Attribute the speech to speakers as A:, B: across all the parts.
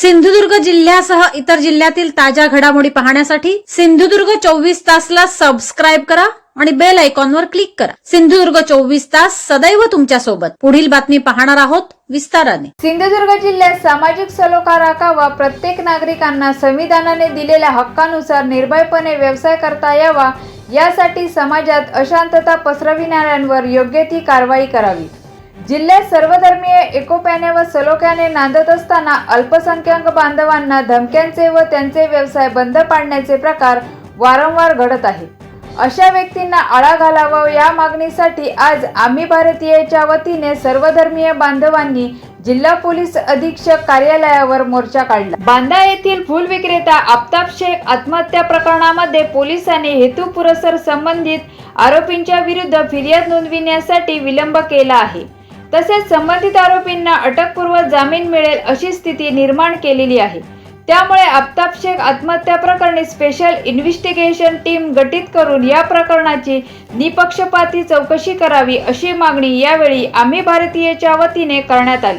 A: सिंधुदुर्ग जिल्ह्यासह इतर जिल्ह्यातील ताज्या घडामोडी पाहण्यासाठी सिंधुदुर्ग चोवीस तासला सबस्क्राईब करा आणि बेल आयकॉनवर क्लिक करा. सिंधुदुर्ग चोवीस तास सदैव तुमच्यासोबत. पुढील बातमी पाहणार आहोत विस्ताराने.
B: सिंधुदुर्ग जिल्ह्यात सामाजिक सलोखा राखावा प्रत्येक नागरिकांना संविधानाने दिलेल्या हक्कानुसार निर्भयपणे व्यवसाय करता यावा यासाठी समाजात अशांतता पसरविणाऱ्यांवर योग्य ती कारवाई करावी. जिल्ह्यात सर्वधर्मीय एकोप्याने व सलोख्याने नांदत असताना अल्पसंख्याक बांधवांना धमक्यांचे व त्यांचे व्यवसाय बंद पाडण्याचे प्रकार वारंवार घडत आहेत. अशा व्यक्तींना आळा घालावा या मागणीसाठी आज आम्ही भारतीयच्या वतीने सर्वधर्मीय बांधवांनी जिल्हा पोलीस अधीक्षक कार्यालयावर मोर्चा काढला. बांदा येथील फुल विक्रेता आफताब शेख आत्महत्या प्रकरणामध्ये पोलिसांनी हेतुपुरस्सर संबंधित आरोपींच्या विरुद्ध फिर्याद नोंदविण्यासाठी विलंब केला आहे. तसेच संबंधित आरोपींना अटकपूर्व जामीन मिळेल अशी स्थिती निर्माण केलेली आहे. त्यामुळे आफताब शेख आत्महत्या प्रकरणी स्पेशल इन्व्हेस्टिगेशन टीम गठीत करून या प्रकरणाची निपक्षपाती चौकशी करावी अशी मागणी यावेळी आम्ही भारतीयच्या वतीने करण्यात आली.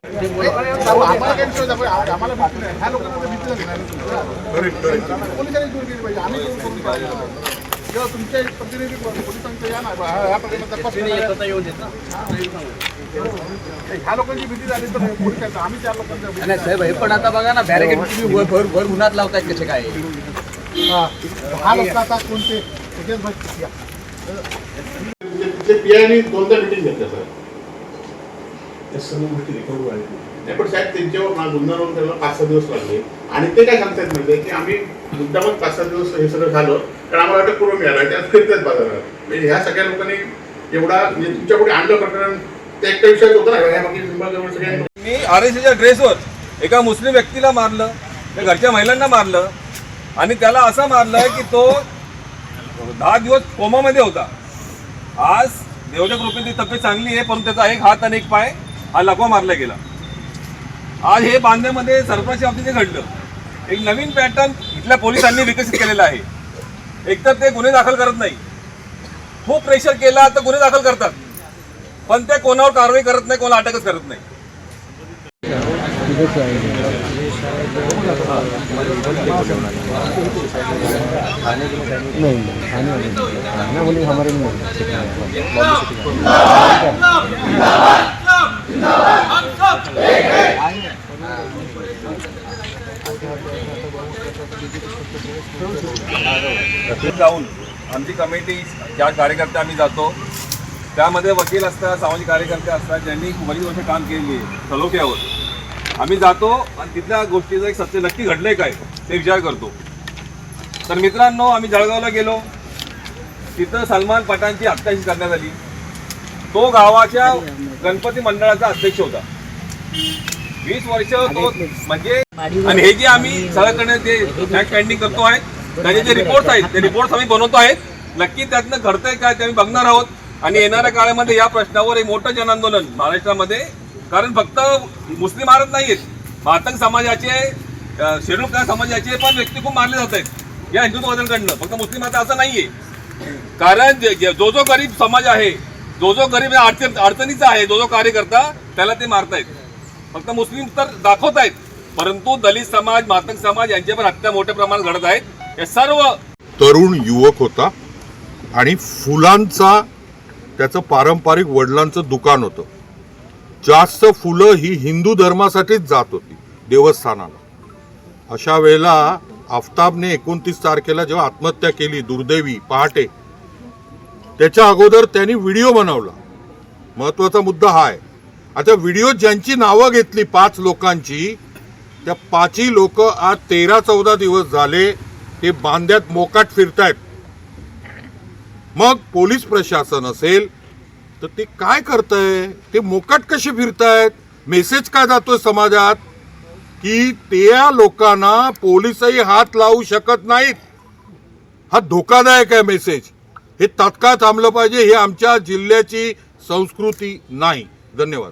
C: आम्हाला तुमचे प्रतिनिधी पोलिसांचं या ना ह्या- ह्या प्रकरणात तपास करणाऱ्या- ह्या लोकांची भीती झाली तर पोलिसांचं आम्ही त्या लोकांच्या भीती
D: नाही साहेब हे पण आता बघा ना बॅरिकेड तुम्ही वर भर भर उन्हात लावतायत कसे काय?
C: हा. हा लोक आता कोणते? त्याच्याच भक्ती या. ते पीआयनी दोनदा मिटिंग घेतल्या सर नाही पण साहेब त्यांच्यावर ना गुन्हा त्याला पाच सहा दिवस लागले. आणि ते काय सांगतात म्हणजे की आम्ही मुद्दामच पाच सहा दिवस हे सगळं झालं कारण आम्हाला अटक करून मिळालं त्यात फिरतात बाजारात. म्हणजे ह्या सगळ्या लोकांनी एवढा म्हणजे तुमच्यापुढे आणलं प्रकरण ते एकट्या विषयात होतं ना ह्या बाकी सगळ्यांनी
E: मी आर एस एच्या ड्रेसवर एका मुस्लिम व्यक्तीला मारलं त्या घरच्या महिलांना मारलं आणि त्याला असं मारलं की तो दहा दिवस कोमामध्ये होता. आज देवच्या कृपेची तब्येत चांगली आहे पण त्याचा एक हात आणि एक पाय हा लकवा मारला गेला. आज हे बांधण्यामध्ये सरपंचच्या बाबतीत हे घडलं एक नवीन पॅटर्न इथल्या पोलिसांनी विकसित केलेला आहे एकतर ते गुन्हे दाखल करत नाही खूप प्रेशर केला तर गुन्हे दाखल करतात पण ते कोणावर कारवाई करत नाही कोणाला अटकच करत नाही जाऊन आमची कमिटी ज्या कार्यकर्ते आम्ही जातो त्यामध्ये वकील असतात सामाजिक कार्यकर्ते असतात ज्यांनी बरीच वर्ष काम केली आहे सलोख्यावर. आम्ही जातो आणि तिथल्या गोष्टीचं एक सत्य नक्की घडलंय काय ते विचार करतो. तर मित्रांनो आम्ही जळगावला गेलो. तिथं सलमान पठाणची हत्याशी करण्यात आली. तो गावाच्या गणपती मंडळाचा अध्यक्ष होता. वीस वर्ष तो म्हणजे आणि हे जे आम्ही सगळ्याकडे जे फॅक्ट फाइंडिंग करतो आहे त्याचे जे रिपोर्ट्स आहेत ते रिपोर्ट्स आम्ही बनवतो आहेत. नक्की त्यातनं घडतंय काय ते आम्ही बघणार आहोत. आणि येणाऱ्या काळामध्ये या प्रश्नावर एक मोठं जनआंदोलन महाराष्ट्रामध्ये कारण फक्त मुस्लिम मारत नाहीत मातंग समाजाचे शेड्यूल कास्ट समाजाचे पण व्यक्ती खूप मारले जात आहेत. या हिंदुत्ववाद्यांकडनं. फक्त मुस्लिम आता असं नाहीये. कारण जे- जे- जो जो गरीब समाज आहे जो जो गरीब अडचण अडचणीचा आहे जो जो कार्यकर्ता त्याला ते मारतायत. फक्त मुस्लिम तर दाखवत आहेत परंतु दलित समाज मातंग समाज यांच्या पण हत्या मोठ्या प्रमाणात घडत आहेत. हे सर्व
F: तरुण युवक होता आणि फुलांचा त्याचं पारंपरिक वडिलांचं दुकान होतं. जास्त फुलं ही हिंदू धर्मासाठीच जात होती देवस्थानाला. अशा वेळेला आफताबने एकोणतीस तारखेला जेव्हा आत्महत्या केली दुर्दैवी पहाटे त्याच्या अगोदर त्यांनी व्हिडिओ बनवला. महत्त्वाचा मुद्दा हा आहे. आता व्हिडिओ ज्यांची नावं घेतली पाच लोकांची त्या पाचही लोक आज तेरा चौदा दिवस झाले ते बांध्यात मोकाट फिरतायत. मग पोलीस प्रशासन असेल तर ते काय करतंय? ते मोकाट कसे फिरतायत? मेसेज काय जातोय समाजात? की त्या लोकांना पोलीसही हात लावू शकत नाहीत. हा धोकादायक आहे मेसेज. हे तात्काळ थांबलं पाहिजे हे आमच्या जिल्ह्याची संस्कृती नाही. धन्यवाद.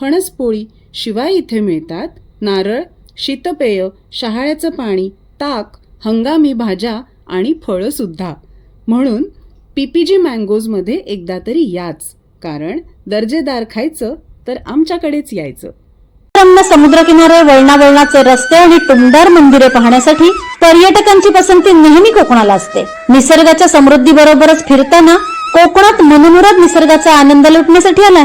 G: फणसपोळी शिवाय इथे मिळतात. नारळ शीतपेय शहाळ्याचं पाणी ताक हंगामी भाज्या आणि फळंसुद्धा. म्हणून पीपीजी मँगोजमध्ये एकदा तरी याच. कारण दर्जेदार खायचं तर आमच्याकडेच यायचं.
A: रम्य समुद्रकिनारे वळणावळणाचे रस्ते आणि टुमदार मंदिरे पाहण्यासाठी पर्यटकांची पसंती नेहमी कोकणाला असते. निसर्गाच्या समृद्धी बरोबरच फिरताना कोकणात मनमुराद निसर्गाचा आनंद लुटण्यासाठी आलाय.